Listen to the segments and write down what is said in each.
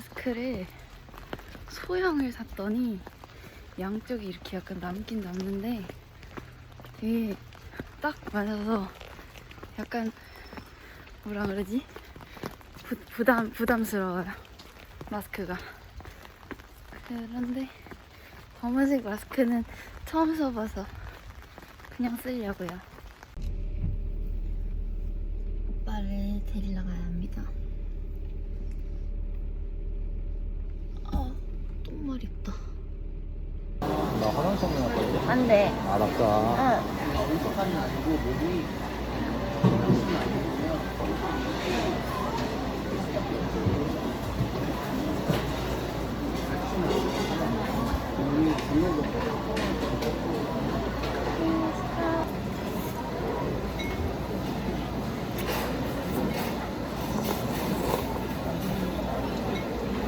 마스크를 소형을 샀더니 양쪽이 이렇게 약간 남긴 남는데 되게 딱 맞아서 약간 뭐라 그러지? 부, 부담 부담스러워요 마스크가. 그런데 검은색 마스크는 처음 써봐서 그냥 쓰려고요. 오빠를 데리러 가야 합니다 아 똥말 있다 나 화장실 갔거든. 맞다. 응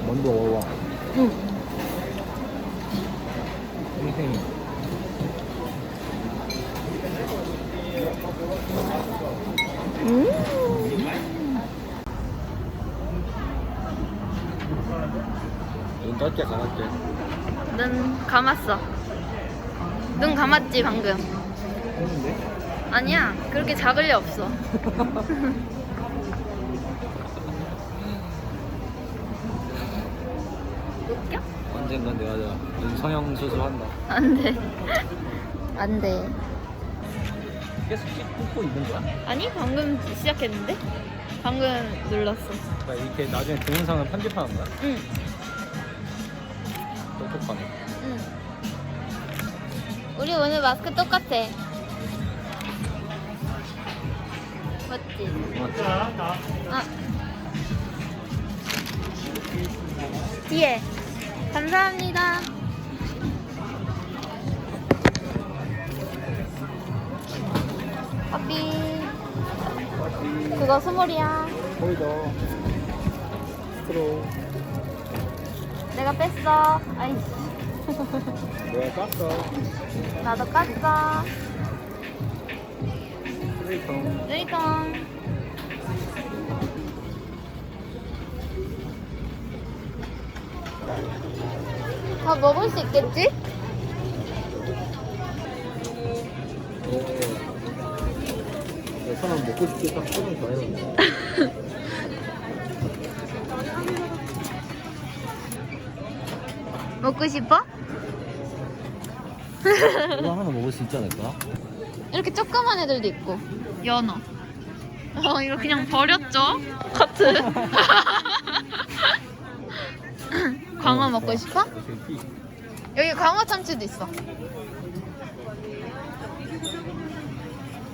먼저 먹어봐. 눈 짧게 감았대. 눈 감았어. 눈 감았지 방금. 했는데? 아니야 그렇게 작을 리 없어. 웃겨? 언젠간 내가 눈 성형 수술한다. 안돼. 안돼. 계속 꽂고 있는 거야? 아니 방금 시작했는데? 방금 눌렀어. 그러니까 이렇게 나중에 동영상을 편집하는 거야? 응. 똑똑하네. 응. 우리 오늘 마스크 똑같아. 맞지? 맞지? 아. 뒤에. 감사합니다. 커피. 그거 스몰이야. 보이죠? 스트로우. 내가 뺐어. 아이씨. 내가 깠어. 나도 깠어. 스트레이통. 쓰리통. 다 먹을 수 있겠지? 내 사람 먹고 싶게 딱 표정 좋아요. 먹고 싶어? 이거 하나 먹을 수 있지 않을까? 이렇게 조그만 애들도 있고. 연어. 어, 이거 그냥 버렸죠? 커트. 광어 먹고 싶어? 되게 여기 광어 참치도 있어.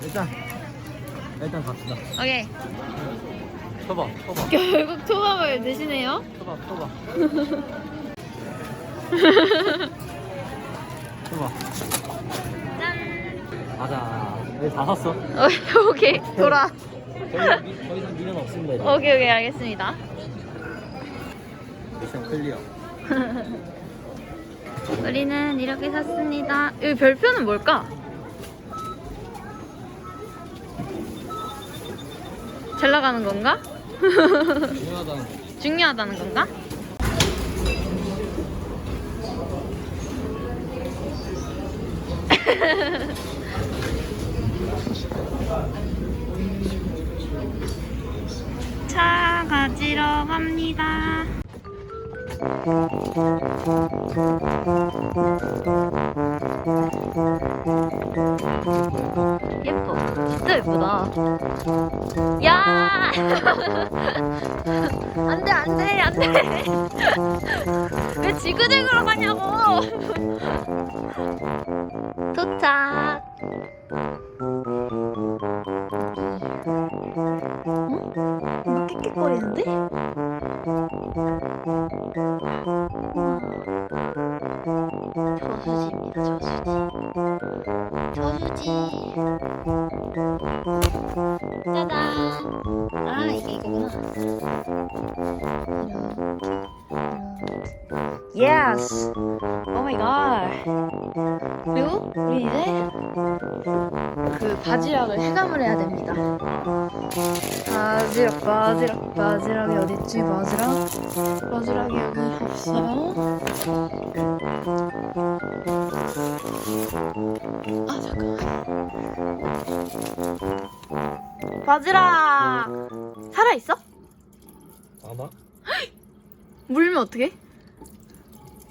일단 일단 갑시다. 오케이. 쳐봐, 쳐봐, 결국 초밥을 드시네요. 쳐봐, 쳐봐. 쳐봐. 짠. 가자. 네, 다 샀어. 어, 오케이. 돌아. 더 이상, 더 이상 미련 없습니다. 이제. 오케이, 오케이. 알겠습니다. 미션 클리어. 우리는 이렇게 샀습니다. 이 별표는 뭘까? 잘 나가는 건가? 중요하다는 거. 중요하다는 건가? 차 가지러 갑니다. 예뻐. 진짜 예쁘다. 야! 안 돼, 안 돼, 안 돼. 왜 지그재그로 가냐고. 도착. 응? 끽끽거리는데? 짜잔. 아, 이게 이거구나. 예스. 오 마이 갓. 그리고 우리 이제 그 바지락을 해감을 해야 됩니다. 바지락, 바지락, 바지락이 어딨지? 바지락? 바지락이 여기 있어요. 바지락 살아 있어? 아마? 물면 어떻게?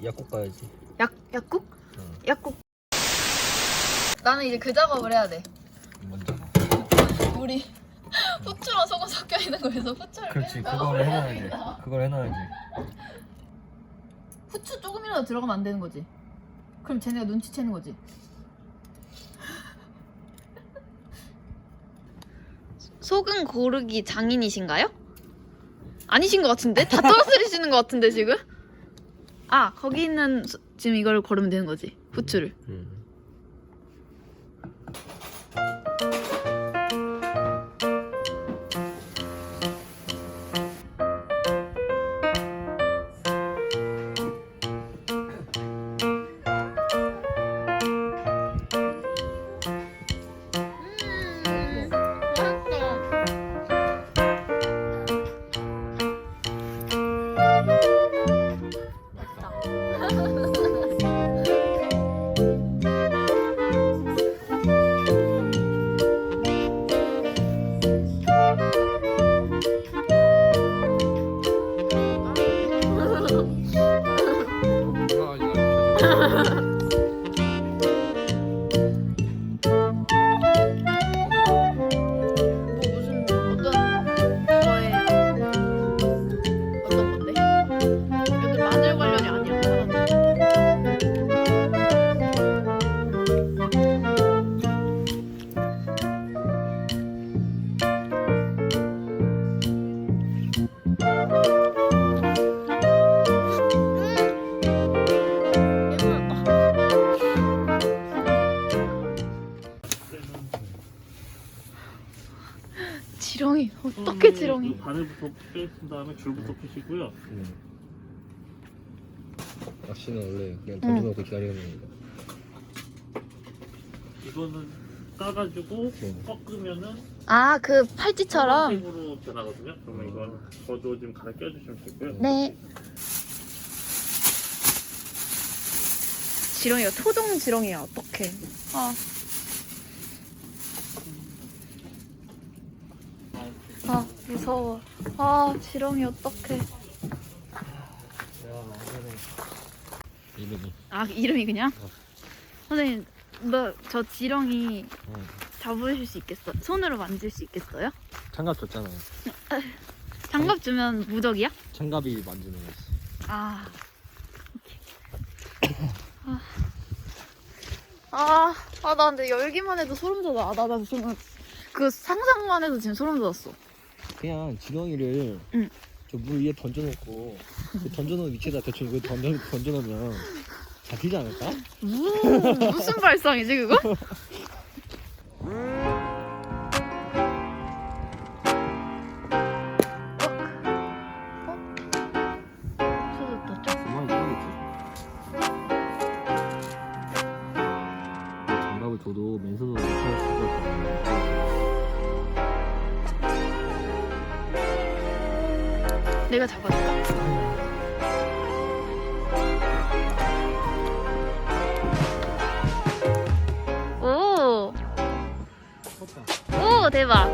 약국 가야지. 약 약국? 응. 약국. 나는 이제 그 작업을 해야 돼. 먼저. 우리 후추랑 소금 섞여 있는 거에서 후추를 그렇지. 빼니까 그걸 해놔야지. 그걸 해놔야지. 후추 조금이라도 들어가면 안 되는 거지. 그럼 쟤네가 눈치채는 거지. 소금 고르기 장인이신가요? 아니신 것 같은데? 다 떨어뜨리시는 것 같은데 지금? 아 거기 있는 소- 지금 이걸 고르면 되는 거지 후추를. 응. 그 바늘부터 빼신 다음에 줄부터 펴시고요. 응. 낚시는 원래 그냥 던져놓고 기다리는 겁니다. 이거는 까가지고 네. 꺾으면은 아 그 팔찌처럼 색으로 변하거든요. 그러면 이건 저도 지금 갈아 껴주시면 되고요. 네 지렁이가 토종 지렁이야 어떡해 아. 무서워 아 지렁이 어떡해 이름이. 아 이름이 그냥? 선생님 뭐저 지렁이 응. 잡으실 수 있겠어요? 손으로 만질 수 있겠어요? 장갑 줬잖아요. 장갑 주면 무적이야? 장갑이 만지는 거지. 아. 아. 아, 아, 나 근데 열기만 해도 소름 돋아. 아, 나, 나 지금 그 상상만 해도 지금 소름 돋았어. 그냥 지렁이를 응. 저물 위에 던져놓고 그 던져놓은 위치에다 대충 이거 던져, 던져놓으면 잡히지 않을까? 무슨, 무슨 발상이지, 그거? 줘도 내가 잡아줄까? 오! 오, 대박!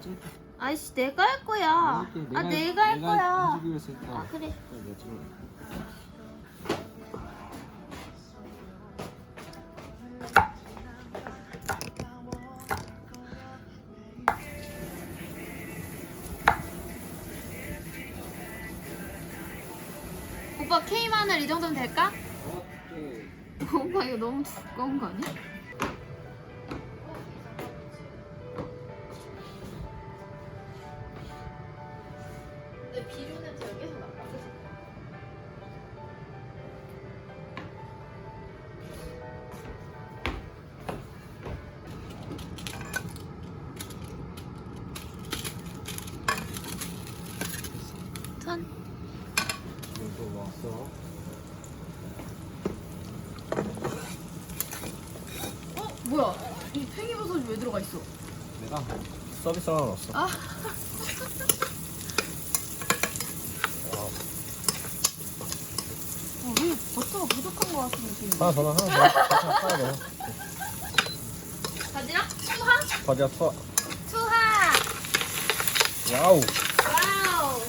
찍을게. 아이씨 내가 할 거야. 아 내가 할 거야. 아 그래. 내가 찍을게. 오빠 K 마늘 이 정도면 될까? 오케이. 오빠 이거 너무 두꺼운 거 아니야? 뭐야? 이 팽이버섯이 왜 들어가 있어? 내가 서비스 하나 넣었어. 아. 와우. 어, 왜 버터가 부족한 거 같은데 지금? 하나 더 넣어, 하나 더. 넣어. 하나 더. 넣어. 바지락? 투하? 터. 투하! 와우. 와우!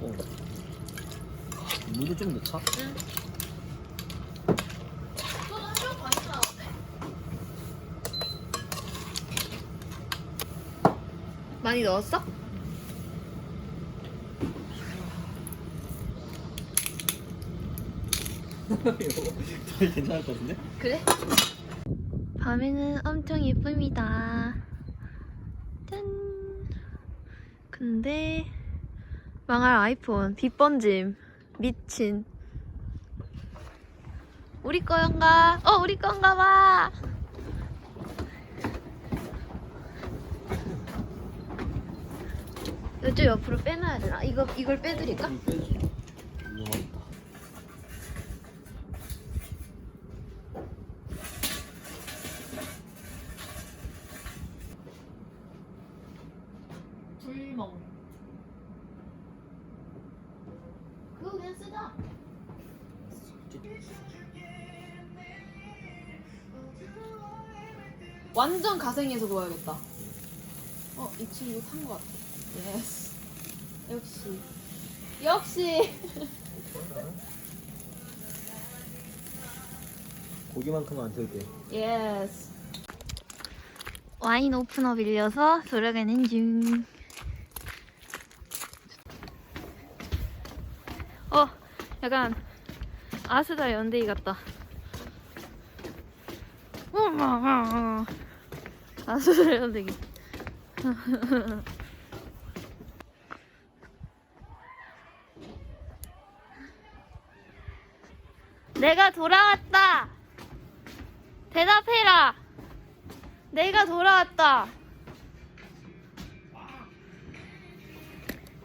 어. 좀 넣자. 많이 넣었어? 되게 괜찮을 것 같은데? 그래? 밤에는 엄청 예쁩니다. 짠. 근데 망할 아이폰 빛 번짐 미친. 우리 거인가? 어 우리 건가 봐. 이쪽 옆으로 빼놔야 되나? 이거 이걸 빼드릴까? 완전 가생해서 보여야겠다. 어, 이 친구 산것 같아. 예스. 역시. 역시. 고기만큼은 안 태울게. 예스. 와인 오프너 빌려서 돌아가는 중. 어, 약간 아스달 연대기 같다. 아스달 연대기. 내가 돌아왔다. 대답해라. 내가 돌아왔다.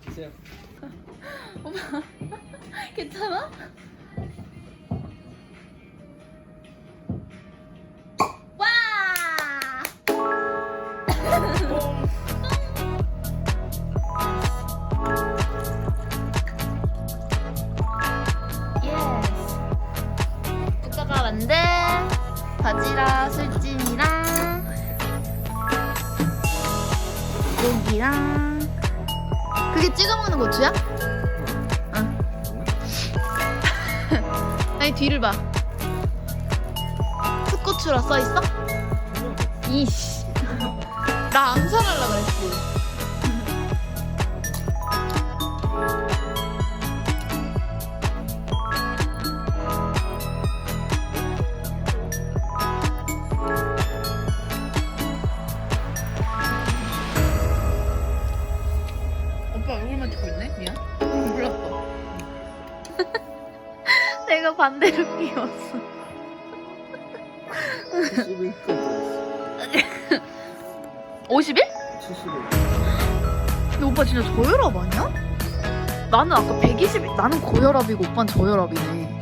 쌤. 괜찮아? 만든 바지락 술찜이랑 고기랑 그게 찍어 먹는 고추야? 응. 아니 뒤를 봐. 풋고추라 써 있어? 이씨. 나 암살하려 그랬지. 찍고 있네? 미안. 몰랐어. 내가 반대로 끼웠어. 71건 들어있어. 50일? 71. 근데 오빠 진짜 저혈압 아니야? 나는 아까 120, 나는 고혈압이고 오빠는 저혈압이네.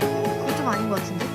그건 좀 아닌 것 같은데?